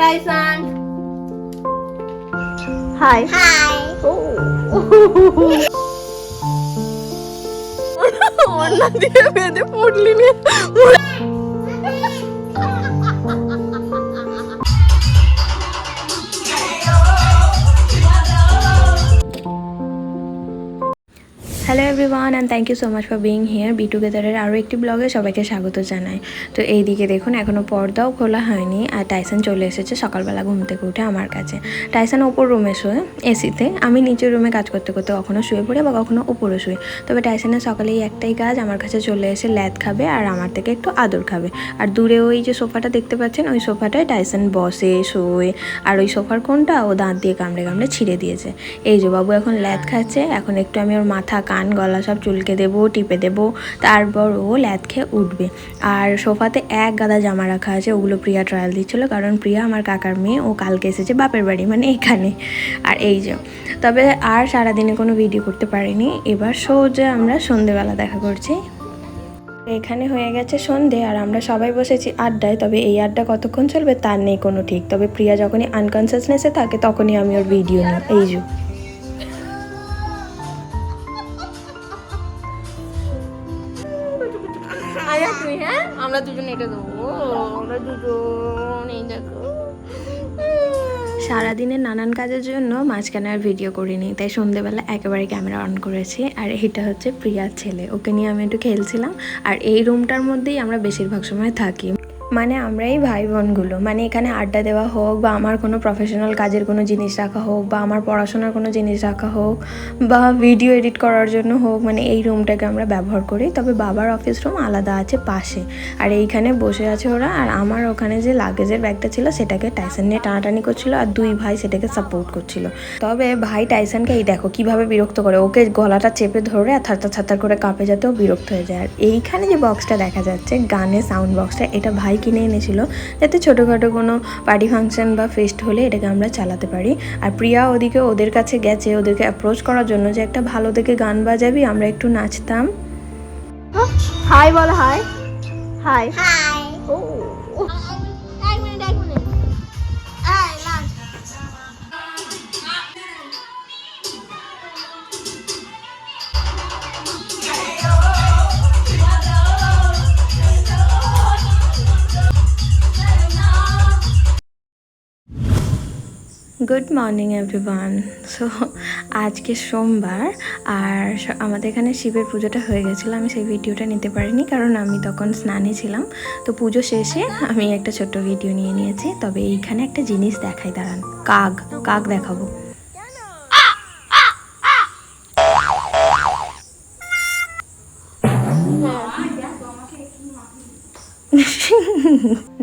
Tyson high high ওড়না দিয়ে বেঁধে thank you so much for being here be টুগেদারের আরও একটি ব্লগে সবাইকে স্বাগত জানাই। তো এই দিকে দেখুন এখনও পর্দাও খোলা হয়নি আর টাইসন চলে এসেছে সকালবেলা ঘুম থেকে উঠে আমার কাছে। টাইসন ওপর রুমে শোয় এসিতে আমি নিচের রুমে কাজ করতে করতে কখনো শুয়ে পড়ি বা কখনো উপরে শুই। তবে টাইসনের সকালেই একটাই কাজ, আমার কাছে চলে এসে ল্যাদ খাবে আর আমার থেকে একটু আদর খাবে। আর দূরে ওই যে সোফাটা দেখতে পাচ্ছেন, ওই সোফাটায় টাইসন বসে, শোয়। আর ওই সোফার কোনটা ও দাঁত দিয়ে কামড়ে কামড়ে ছিঁড়ে দিয়েছে। এই যে বাবু এখন ল্যাদ খাচ্ছে, এখন একটু আমি ওর মাথা, কান, গলা সব চুলকে দেবো, টিপে দেবো তারপর ও ল্যাদ খেয়ে উঠবে। আর সোফাতে এক গাদা জামা রাখা আছে, ওগুলো প্রিয়া ট্রায়াল দিচ্ছিল কারণ প্রিয়া আমার কাকার মেয়ে, ও কালকে এসেছে বাপের বাড়ি মানে এখানে। আর এই যে, তবে আর সারাদিনে কোনো ভিডিও করতে পারিনি। এবার সোজা আমরা সন্ধেবেলা দেখা করছি। এখানে হয়ে গেছে সন্ধে, আর আমরা সবাই বসেছি আড্ডায়, তবে এই আড্ডা কতক্ষণ চলবে তার নেই কোনো ঠিক। তবে প্রিয়া যখনই আনকনসিয়াসনেসে থাকে, তখনই আমি ওর ভিডিও নিই এই যে। তুই হ্যাঁ? আমরা দুজন এটা দেবো। আমরা দুজন এই দেখো। সারাদিনের নানান কাজের জন্য মাঝখানে আর ভিডিও করিনি, তাই সন্ধেবেলা একেবারে ক্যামেরা অন করেছি। আর এটা হচ্ছে প্রিয়ার ছেলে, ওকে নিয়ে আমি একটু খেলছিলাম। আর এই রুমটার মধ্যেই আমরা বেশিরভাগ সময় থাকি। মানে আমরাই ভাই বোনগুলো মানে এখানে আড্ডা দেওয়া হোক বা আমার কোনো প্রফেশনাল কাজের কোনো জিনিস রাখা হোক বা আমার পড়াশোনার কোনো জিনিস রাখা হোক বা ভিডিও এডিট করার জন্য হোক মানে এই রুমটাকে আমরা ব্যবহার করি। তবে বাবার অফিস রুম আলাদা আছে পাশে। আর এইখানে বসে আছে ওরা আর আমার ওখানে যে লাগেজের ব্যাগটা ছিল সেটাকে টাইসন নিয়ে টানাটানি করছিল আর দুই ভাই সেটাকে সাপোর্ট করছিল। তবে ভাই টাইসনকে এই দেখো কীভাবে বিরক্ত করে। ওকে গলাটা চেপে ধরে আর থারতার থারতার করে কাঁপে যাতে ও বিরক্ত হয়ে যায়। আর এইখানে যে বক্সটা দেখা যাচ্ছে, গানের সাউন্ড বক্সটা এটা ভাই কিনে এনেছিল যাতে ছোটোখাটো কোনো পার্টি ফাংশন বা ফেস্ট হলে এটাকে আমরা চালাতে পারি। আর প্রিয়া ওদিকে ওদের কাছে গেছে ওদেরকে অ্যাপ্রোচ করার জন্য যে একটা ভালো দেখে গান বাজাবি আমরা একটু নাচতাম। হাই বল hi hi hi good morning everyone so আজকে সোমবার, আর আমাদের এখানে শিবের পুজোটা হয়ে গেছিল। আমি সেই ভিডিওটা নিতে পারিনি, কারণ আমি তখন স্নানে ছিলাম। তো পুজো শেষে আমি একটা ছোট্ট ভিডিও নিয়ে নিয়েছি। তবে এইখানে একটা জিনিস দেখাই, দাঁড়ান। কাক কাক দেখাবো।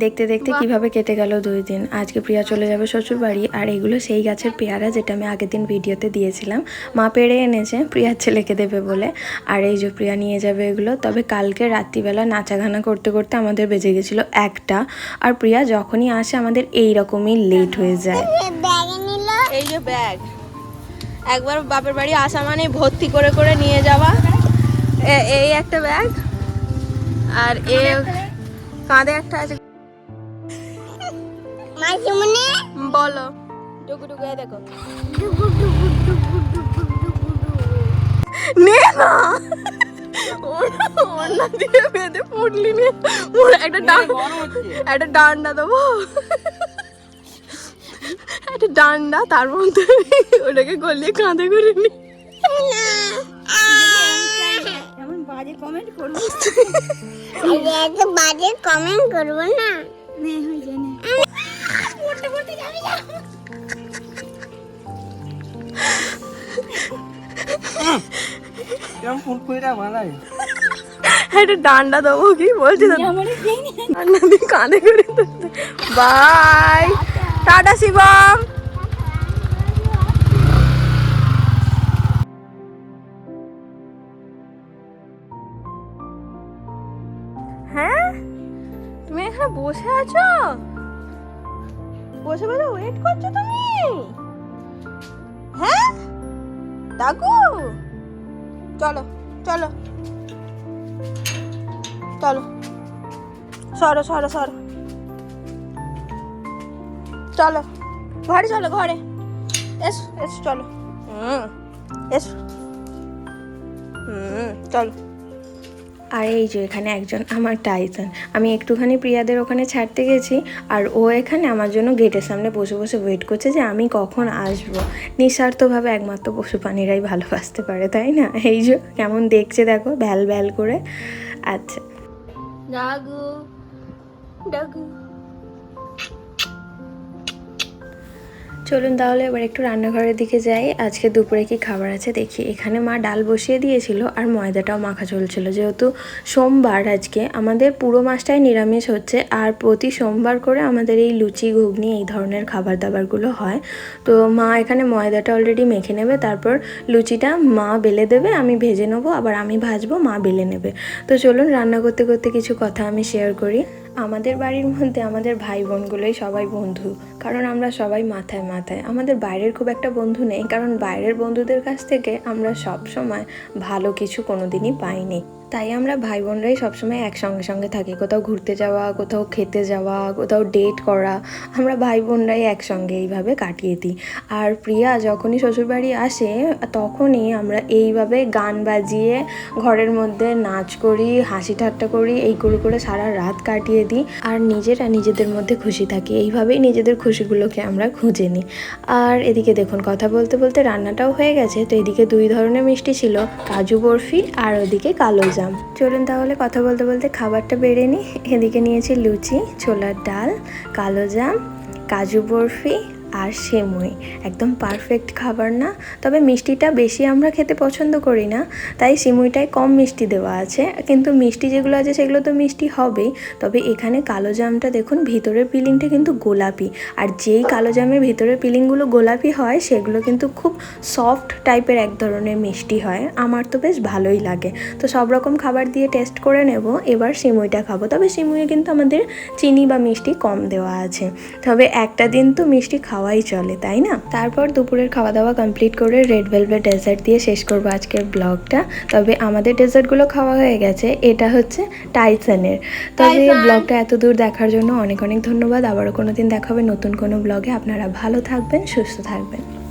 দেখতে দেখতে কীভাবে কেটে গেল দুই দিন। আজকে প্রিয়া চলে যাবে শ্বশুর বাড়ি আর এগুলো সেই গাছের পেয়ারা যেটা আমি আগের দিন ভিডিওতে দিয়েছিলাম। মা পেড়ে এনেছে প্রিয়ার ছেলেকে দেবে বলে। আর এই যে প্রিয়া নিয়ে যাবে এগুলো তবে কালকে রাত্রিবেলা নাচাগানা করতে করতে আমাদের বেজে গেছিল একটা। আর প্রিয়া যখনই আসে আমাদের এই রকমই লেট হয়ে যায়। এই যে ব্যাগ। একবার বাপের বাড়ি আসা মানে ভর্তি করে করে নিয়ে যাওয়া। এই একটা ব্যাগ। আর এ কাঁধে একটা আছে মাঝে বলো। টুকু এই দেখো। ডুবু ডুবু ডুবু ডুবু ডুবু নে না ওড়না দিয়ে বেঁধে পড়লি নে ওর একটা ডান একটা ডান্ডা দেবো। একটা ডান্ডা তার মধ্যে ওটাকে গলিয়ে কাঁধে করে নি। আরে এত বাজে কমেন্ট করব। না। ফুল কইরা মালাই একটা ডান্ডা দেবো কি বলছি তো ডান্ডা দিয়ে কাঁধে করে বাই। টাটা শিবম। হ্যাঁ? তুমি এখানে বসে আছো? বসে বসে ওয়েট করছ তুমি? হ্যাঁ? ডাকু। চলো। চলো। চলো। সরো সরো সরো। চলো। ঘরে চলো, ঘরে। এস এস, চলো। হুম, এস। হুম, চলো। আর এই যে এখানে একজন আমার টাইসন আমি একটুখানি প্রিয়াদের ওখানে ছাড়তে গেছি আর ও এখানে আমার জন্য গেটের সামনে বসে বসে ওয়েট করছে যে আমি কখন আসব। নিঃস্বার্থভাবে একমাত্র পশু প্রাণীরাই ভালোবাসতে পারে, তাই না? এই যে কেমন দেখছে দেখো, ভ্যাল ভ্যাল করে। আচ্ছা। ডাগু ডাগু চলুন তাহলে এবার একটু রান্নাঘরের দিকে যাই। আজকে দুপুরে কি খাবার আছে দেখি। এখানে মা ডাল বসিয়ে দিয়েছিল আর ময়দাটাও মাখা চলছিল। যেহেতু সোমবার আজকে, আমাদের পুরো মাসটাই নিরামিষ হচ্ছে আর প্রতি সোমবার করে আমাদের এই লুচি, ঘুগনি এই ধরনের খাবার দাবারগুলো হয়। তো মা এখানে ময়দাটা অলরেডি মেখে নেবে, তারপর লুচিটা মা বেলে দেবে, আমি ভেজে নেব, আবার আমি ভাজবো, মা বেলে নেবে। তো চলুন রান্না করতে করতে কিছু কথা আমি শেয়ার করি। আমাদের বাড়ির মধ্যে আমাদের ভাই বোনগুলোই সবাই বন্ধু। কারণ আমরা সবাই মাথায় মাথায়। আমাদের বাইরের খুব একটা বন্ধু নেই। কারণ বাইরের বন্ধুদের কাছ থেকে আমরা সব সময় ভালো কিছু কোনোদিনই পাইনি। তাই আমরা ভাই বোনরাই সবসময় একসঙ্গে সঙ্গে থাকি। কোথাও ঘুরতে যাওয়া, কোথাও খেতে যাওয়া, কোথাও ডেট করা, আমরা ভাই বোনরাই একসঙ্গে এইভাবে কাটিয়ে দিই। আর প্রিয়া যখনই শ্বশুরবাড়ি আসে, তখনই আমরা এইভাবে গান বাজিয়ে ঘরের মধ্যে নাচ করি, হাসি ঠাট্টা করি এই করে করে সারা রাত কাটিয়ে দিই। আর নিজেরা নিজেদের মধ্যে খুশি থাকি, এইভাবেই নিজেদের খুশিগুলোকে আমরা খুঁজে নিই। আর এদিকে দেখুন, কথা বলতে বলতে রান্নাটাও হয়ে গেছে। তো এদিকে দুই ধরনের মিষ্টি ছিল, কাজু বরফি আর ওদিকে কালো জাম চলুন তাহলে কথা বলতে বলতে খাবারটা বেড়ে নিই। এদিকে নিয়েছি লুচি, ছোলার ডাল, কালো জাম, কাজু বরফি আর সেমুই একদম পারফেক্ট খাবার না, তবে মিষ্টিটা বেশি আমরা খেতে পছন্দ করি না, তাই সিমুইটায় কম মিষ্টি দেওয়া আছে। কিন্তু মিষ্টি যেগুলো আছে, সেগুলো তো মিষ্টি হবেই। তবে এখানে কালো জামটা দেখুন, ভিতরের পিলিংটা কিন্তু গোলাপি। আর যেই কালো জামের ভিতরের পিলিংগুলো গোলাপি হয়, সেগুলো কিন্তু খুব সফট টাইপের এক ধরনের মিষ্টি হয়। আমার তো বেশ ভালোই লাগে। তো সব রকম খাবার দিয়ে টেস্ট করে নেব। এবার সিমুইটা খাব। তবে সিমুইয়ে কিন্তু আমাদের চিনি বা মিষ্টি কম দেওয়া আছে। তবে একটা দিন তো মিষ্টি খাওয়াই চলে তাই না? তারপর দুপুরের খাওয়া দাওয়া কমপ্লিট করে রেড ভেলভেট ডেজার্ট দিয়ে শেষ করব আজকের ব্লগটা তবে আমাদের ডেজার্টগুলো খাওয়া হয়ে গেছে এটা হচ্ছে টাইসনের তবে। ব্লগটা এত দূর দেখার জন্য অনেক অনেক ধন্যবাদ। আবারও কোনো দিন দেখা হবে নতুন কোনো ব্লগে আপনারা ভালো থাকবেন সুস্থ থাকবেন।